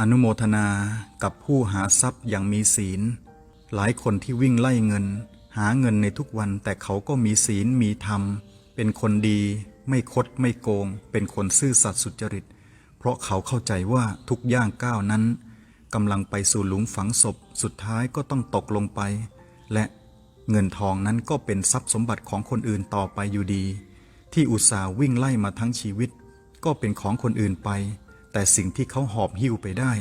อนุโมทนากับผู้หาทรัพย์อย่างมีศีล หลายคนที่วิ่งไล่เงิน หาเงินในทุกวันแต่เขาก็มีศีลมีธรรม เป็นคนดีไม่คดไม่โกง เป็นคนซื่อสัตย์สุจริต เพราะเขาเข้าใจว่าทุกย่างก้าวนั้นกำลังไปสู่หลุมฝังศพ สุดท้ายก็ต้องตกลงไป และเงินทองนั้นก็เป็นทรัพย์สมบัติของคนอื่นต่อไปอยู่ดี ที่อุตส่าห์วิ่งไล่มาทั้งชีวิต ก็เป็นของคนอื่นไป แต่สิ่งที่เขาหอบหิ้วไปได้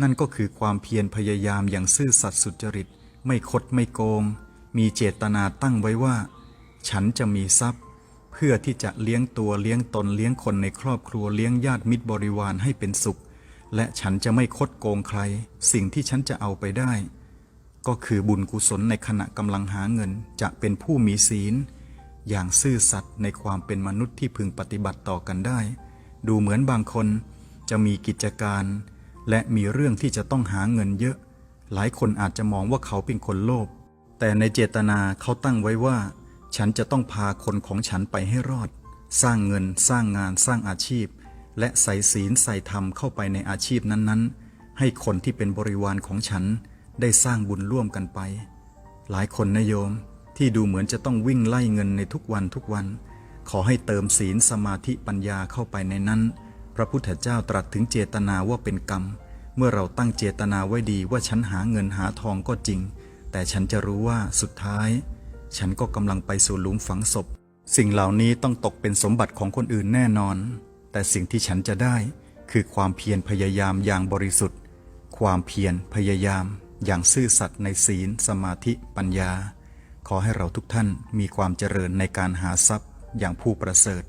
นั่นก็คือความเพียรพยายามอย่างซื่อสัตย์สุจริต ไม่คดไม่โกง มีเจตนาตั้งไว้ว่า ฉันจะมีทรัพย์ เพื่อที่จะเลี้ยงตัวเลี้ยงตนเลี้ยงคนในครอบครัวเลี้ยงญาติมิตรบริวารให้เป็นสุข และฉันจะไม่คดโกงใคร สิ่งที่ฉันจะเอาไปได้ ก็คือบุญกุศลในขณะกำลังหาเงินจะเป็นผู้มีศีล อย่างซื่อสัตย์ในความเป็นมนุษย์ที่พึงปฏิบัติต่อกันได้ ดูเหมือนบางคน จะมีกิจการ และมีเรื่องที่จะต้องหาเงินเยอะ หลายคนอาจจะมองว่าเขาเป็นคนโลภแต่ในเจตนาเขาตั้งไว้ว่า ฉันจะต้องพาคนของฉันไปให้รอด สร้างเงินสร้างงานสร้างอาชีพ และใส่ศีลใส่ธรรมเข้าไปในอาชีพนั้นๆ ให้คนที่เป็นบริวารของฉันได้สร้างบุญร่วมกันไป หลายคนนะโยมที่ดูเหมือนจะต้องวิ่งไล่เงินในทุกวันทุกวัน ขอให้เติมศีลสมาธิปัญญาเข้าไปในนั้น ระพุทธเจ้าตรัสถึงเจตนาว่าเป็นกรรม เมื่อเราตั้งเจตนาไว้ดีว่าฉันหาเงินหาทองก็จริง แต่ฉันจะรู้ว่าสุดท้าย ฉันก็กำลังไปสู่หลุมฝังศพ สิ่งเหล่านี้ต้องตกเป็นสมบัติของคนอื่นแน่นอน แต่สิ่งที่ฉันจะได้ คือความเพียรพยายามอย่างบริสุทธิ์ ความเพียรพยายาม อย่างซื่อสัตย์ในศีล สมาธิปัญญา ขอให้เราทุกท่านมีความเจริญในการหาทรัพย์อย่างผู้ประเสริฐ